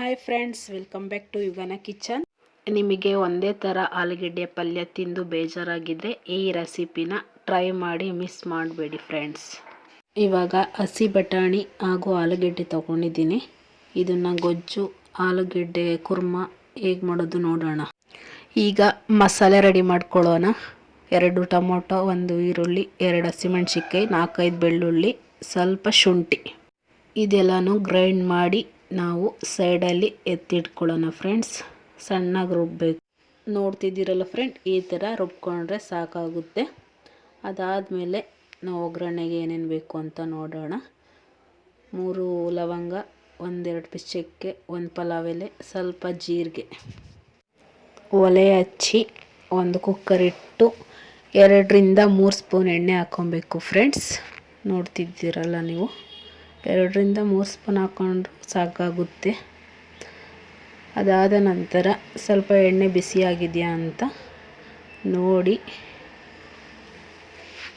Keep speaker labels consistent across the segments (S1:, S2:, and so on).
S1: Hi friends welcome back to ಯುಗನ kitchen ನಿಮಗೆ ಒಂದೇ ಥರ ಆಲೂಗೆಡ್ಡೆ ಪಲ್ಯ ತಿಂದು ಬೇಜಾರಾಗಿದ್ದರೆ ಈ ರೆಸಿಪಿನ ಟ್ರೈ ಮಾಡಿ ಮಿಸ್ ಮಾಡಬೇಡಿ ಫ್ರೆಂಡ್ಸ್ ಇವಾಗ ಹಸಿ ಬಟಾಣಿ ಹಾಗೂ ಆಲೂಗೆಡ್ಡೆ ತೊಗೊಂಡಿದ್ದೀನಿ. ಇದನ್ನು ಗೊಜ್ಜು, ಆಲೂಗೆಡ್ಡೆ, ಕುರ್ಮ ಹೇಗೆ ಮಾಡೋದು ನೋಡೋಣ. ಈಗ ಮಸಾಲೆ ರೆಡಿ ಮಾಡ್ಕೊಳ್ಳೋಣ. ಎರಡು ಟೊಮೊಟೊ, ಒಂದು ಈರುಳ್ಳಿ, ಎರಡು ಹಸಿಮೆಣ್ಸಿನ್ಕಾಯಿ, ನಾಲ್ಕೈದು ಬೆಳ್ಳುಳ್ಳಿ, ಸ್ವಲ್ಪ ಶುಂಠಿ. ಇದೆಲ್ಲನೂ ಗ್ರೈಂಡ್ ಮಾಡಿ ನಾವು ಸೈಡಲ್ಲಿ ಎತ್ತಿಟ್ಕೊಳ್ಳೋಣ ಫ್ರೆಂಡ್ಸ್ ಸಣ್ಣಗೆ ರುಬ್ಬಬೇಕು ನೋಡ್ತಿದ್ದೀರಲ್ಲ ಫ್ರೆಂಡ್ ಈ ಥರ ರುಬ್ಕೊಂಡ್ರೆ ಸಾಕಾಗುತ್ತೆ. ಅದಾದಮೇಲೆ ನಾವು ಒಗ್ಗರಣೆಗೆ ಏನೇನು ಬೇಕು ಅಂತ ನೋಡೋಣ. ಮೂರು ಲವಂಗ, ಒಂದೆರಡು ಪೀಸ್ ಚಕ್ಕೆ ಒಂದು ಪಲಾವ್ ಎಲೆ, ಸ್ವಲ್ಪ ಜೀರಿಗೆ. ಒಲೆ ಹಚ್ಚಿ ಒಂದು ಕುಕ್ಕರ್ ಇಟ್ಟು ಎರಡರಿಂದ ಮೂರು ಸ್ಪೂನ್ ಎಣ್ಣೆ ಹಾಕ್ಕೊಬೇಕು ಫ್ರೆಂಡ್ಸ್ ನೋಡ್ತಿದ್ದೀರಲ್ಲ ನೀವು? ಎರಡರಿಂದ ಮೂರು ಸ್ಪೂನ್ ಹಾಕ್ಕೊಂಡ್ರು ಸಾಕಾಗುತ್ತೆ. ಅದಾದ ನಂತರ ಸ್ವಲ್ಪ ಎಣ್ಣೆ ಬಿಸಿಯಾಗಿದೆಯಾ ಅಂತ ನೋಡಿ.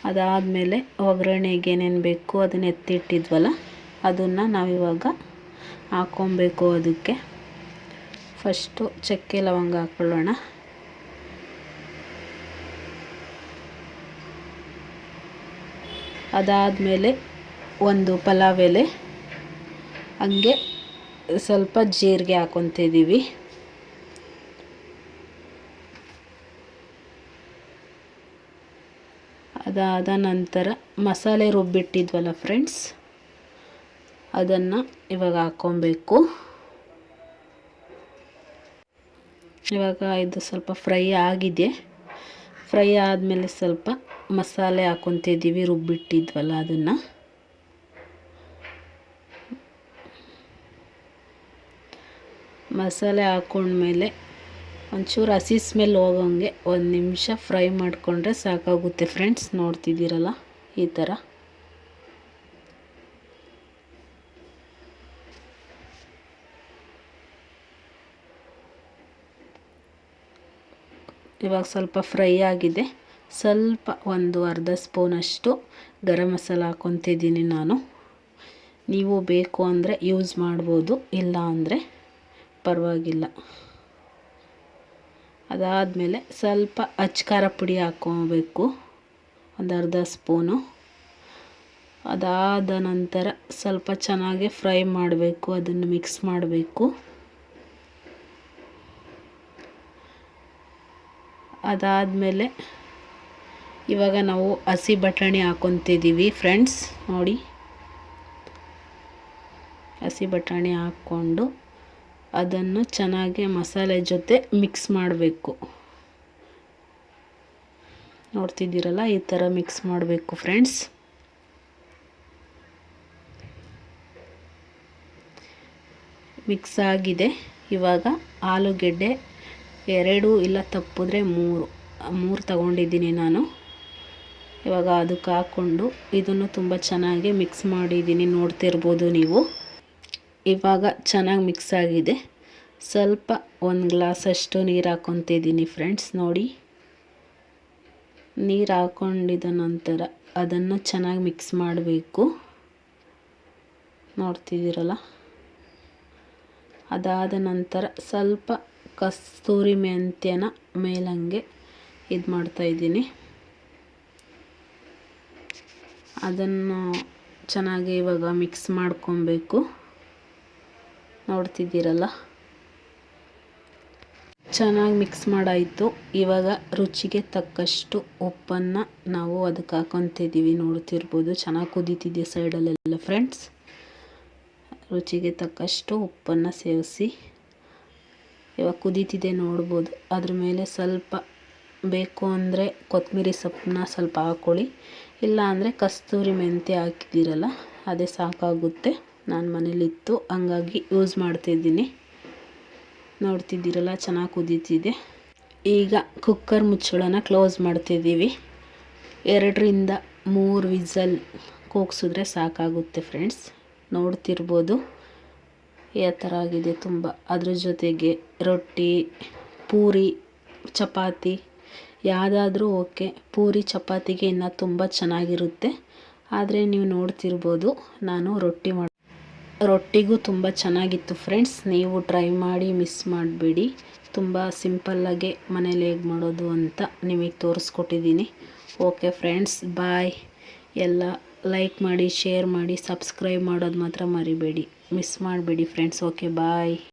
S1: ಅದಾದಮೇಲೆ ಒಗ್ಗರಣೆಗೆ ಏನೇನು ಬೇಕು ಅದನ್ನ ಎತ್ತಿಟ್ಟಿದ್ವಲ್ಲ, ಅದನ್ನು ನಾವಿವಾಗ ಹಾಕ್ಕೊಬೇಕು ಅದಕ್ಕೆ. ಫಸ್ಟು ಚಕ್ಕೆ ಲವಂಗ ಹಾಕ್ಕೊಳ್ಳೋಣ ಅದಾದಮೇಲೆ ಒಂದು ಪಲಾವ್ ಎಲೆ, ಹಂಗೆ ಸ್ವಲ್ಪ ಜೀರಿಗೆ ಹಾಕೊತಿದ್ದೀವಿ. ಅದಾದ ನಂತರ ಮಸಾಲೆ ರುಬ್ಬಿಟ್ಟಿದ್ವಲ್ಲ ಫ್ರೆಂಡ್ಸ್, ಅದನ್ನು ಇವಾಗ ಹಾಕ್ಕೊಬೇಕು. ಇವಾಗ ಇದು ಸ್ವಲ್ಪ ಫ್ರೈ ಆಗಿದೆ. ಫ್ರೈ ಆದಮೇಲೆ ಸ್ವಲ್ಪ ಮಸಾಲೆ ಹಾಕೊತಿದ್ದೀವಿ, ರುಬ್ಬಿಟ್ಟಿದ್ವಲ್ಲ ಅದನ್ನು. ಮಸಾಲೆ ಹಾಕ್ಕೊಂಡ್ಮೇಲೆ ಒಂಚೂರು ಹಸಿ ಸ್ಮೆಲ್ ಹೋಗೋಂಗೆ ಒಂದು ನಿಮಿಷ ಫ್ರೈ ಮಾಡಿಕೊಂಡ್ರೆ ಸಾಕಾಗುತ್ತೆ ಫ್ರೆಂಡ್ಸ್. ನೋಡ್ತಿದ್ದೀರಲ್ಲ ಈ ಥರ. ಇವಾಗ ಸ್ವಲ್ಪ ಫ್ರೈ ಆಗಿದೆ. ಸ್ವಲ್ಪ ಒಂದು ಅರ್ಧ ಸ್ಪೂನಷ್ಟು ಗರಂ ಮಸಾಲ ಹಾಕೊತಿದ್ದೀನಿ ನಾನು. ನೀವು ಬೇಕು ಅಂದರೆ ಯೂಸ್ ಮಾಡ್ಬೋದು, ಇಲ್ಲ ಅಂದರೆ ಪರವಾಗಿಲ್ಲ. ಅದಾದಮೇಲೆ ಸ್ವಲ್ಪ ಅಚ್ಕಾರ ಪುಡಿ ಹಾಕ್ಕೋಬೇಕು ಒಂದು ಅರ್ಧ ಸ್ಪೂನು. ಅದಾದ ನಂತರ ಸ್ವಲ್ಪ ಚೆನ್ನಾಗಿ ಫ್ರೈ ಮಾಡಬೇಕು, ಅದನ್ನು ಮಿಕ್ಸ್ ಮಾಡಬೇಕು. ಅದಾದಮೇಲೆ ಇವಾಗ ನಾವು ಹಸಿ ಬಟಾಣಿ ಹಾಕ್ಕೊತಿದ್ದೀವಿ ಫ್ರೆಂಡ್ಸ್, ನೋಡಿ. ಹಸಿ ಬಟಾಣಿ ಹಾಕ್ಕೊಂಡು ಅದನ್ನು ಚೆನ್ನಾಗಿ ಮಸಾಲೆ ಜೊತೆ ಮಿಕ್ಸ್ ಮಾಡಬೇಕು. ನೋಡ್ತಿದ್ದೀರಲ್ಲ, ಈ ಥರ ಮಿಕ್ಸ್ ಮಾಡಬೇಕು ಫ್ರೆಂಡ್ಸ್ ಮಿಕ್ಸ್ ಆಗಿದೆ. ಇವಾಗ ಆಲೂಗೆಡ್ಡೆ ಎರಡು ಇಲ್ಲ ತಪ್ಪಿದ್ರೆ ಮೂರು. ಮೂರು ತಗೊಂಡಿದ್ದೀನಿ ನಾನು. ಇವಾಗ ಅದಕ್ಕೆ ಹಾಕ್ಕೊಂಡು ಇದನ್ನು ತುಂಬ ಚೆನ್ನಾಗಿ ಮಿಕ್ಸ್ ಮಾಡಿದ್ದೀನಿ. ನೋಡ್ತಿರ್ಬೋದು ನೀವು. ಇವಾಗ ಚೆನ್ನಾಗಿ ಮಿಕ್ಸ್ ಆಗಿದೆ. ಸ್ವಲ್ಪ ಒಂದು ಗ್ಲಾಸಷ್ಟು ನೀರು ಹಾಕ್ಕೊತಿದ್ದೀನಿ ಫ್ರೆಂಡ್ಸ್ ನೋಡಿ. ನೀರು ಹಾಕ್ಕೊಂಡಿದ ನಂತರ ಅದನ್ನು ಚೆನ್ನಾಗಿ ಮಿಕ್ಸ್ ಮಾಡಬೇಕು. ನೋಡ್ತಿದ್ದೀರಲ್ಲ? ಅದಾದ ನಂತರ ಸ್ವಲ್ಪ ಕಸ್ತೂರಿ ಮೆಂತ್ಯನ ಮೇಲಂಗೆ ಇದು ಮಾಡ್ತಾಯಿದ್ದೀನಿ ಅದನ್ನು ಚೆನ್ನಾಗಿ ಇವಾಗ ಮಿಕ್ಸ್ ಮಾಡ್ಕೊಬೇಕು. ನೋಡ್ತಿದ್ದೀರಲ್ಲ? ಚೆನ್ನಾಗಿ ಮಿಕ್ಸ್ ಮಾಡಾಯಿತು. ಇವಾಗ ರುಚಿಗೆ ತಕ್ಕಷ್ಟು ಉಪ್ಪನ್ನು ನಾವು ಅದಕ್ಕೆ ಹಾಕೊತಿದ್ದೀವಿ. ನೋಡ್ತಿರ್ಬೋದು ಚೆನ್ನಾಗಿ ಕುದೀತಿದೆ ಸೈಡಲ್ಲೆಲ್ಲ ಫ್ರೆಂಡ್ಸ್ ರುಚಿಗೆ ತಕ್ಕಷ್ಟು ಉಪ್ಪನ್ನು ಸೇವಿಸಿ. ಇವಾಗ ಕುದೀತಿದೆ ನೋಡ್ಬೋದು. ಅದ್ರ ಮೇಲೆ ಸ್ವಲ್ಪ ಬೇಕು ಅಂದರೆ ಕೊತ್ತಂಬರಿ ಸೊಪ್ಪನ್ನ ಸ್ವಲ್ಪ ಹಾಕ್ಕೊಳ್ಳಿ ಇಲ್ಲ ಅಂದರೆ ಕಸ್ತೂರಿ ಮೆಂತ್ಯ ಹಾಕಿದ್ದೀರಲ್ಲ, ಅದೇ ಸಾಕಾಗುತ್ತೆ. ನಾನು ಮನೇಲಿತ್ತು, ಹಂಗಾಗಿ ಯೂಸ್ ಮಾಡ್ತಿದ್ದೀನಿ. ನೋಡ್ತಿದ್ದೀರಲ್ಲ, ಚೆನ್ನಾಗಿ ಕುದೀತಿದೆ. ಈಗ ಕುಕ್ಕರ್ ಮುಚ್ಚಳನ ಕ್ಲೋಸ್ ಮಾಡ್ತಿದ್ದೀವಿ. ಎರಡರಿಂದ ಮೂರು ವಿಸಲ್ ಕೂಗ್ಸಿದ್ರೆ ಸಾಕಾಗುತ್ತೆ ಫ್ರೆಂಡ್ಸ್. ನೋಡ್ತಿರ್ಬೋದು, ಯಾವ ಥರ ಆಗಿದೆ ತುಂಬ. ಅದ್ರ ಜೊತೆಗೆ ರೊಟ್ಟಿ, ಪೂರಿ, ಚಪಾತಿ, ಯಾವುದಾದ್ರೂ ಓಕೆ. ಪೂರಿ, ಚಪಾತಿಗೆ ಇನ್ನೂ ತುಂಬ ಚೆನ್ನಾಗಿರುತ್ತೆ. ಆದರೆ ನೀವು ನೋಡ್ತಿರ್ಬೋದು, ನಾನು ರೊಟ್ಟಿ ಮಾಡಿ ರೊಟ್ಟಿಗೂ ತುಂಬ ಚೆನ್ನಾಗಿತ್ತು ಫ್ರೆಂಡ್ಸ್. ನೀವು ಟ್ರೈ ಮಾಡಿ, ಮಿಸ್ ಮಾಡಬೇಡಿ. ತುಂಬ ಸಿಂಪಲ್ಲಾಗೆ ಮನೇಲಿ ಹೇಗೆ ಮಾಡೋದು ಅಂತ ನಿಮಗೆ ತೋರಿಸ್ಕೊಟ್ಟಿದ್ದೀನಿ. Okay friends, bye. ಎಲ್ಲ ಲೈಕ್ ಮಾಡಿ, ಶೇರ್ ಮಾಡಿ, ಸಬ್ಸ್ಕ್ರೈಬ್ ಮಾಡೋದು ಮಾತ್ರ ಮರಿಬೇಡಿ. ಮಿಸ್ ಮಾಡಬೇಡಿ ಫ್ರೆಂಡ್ಸ್. ಓಕೆ, ಬಾಯ್.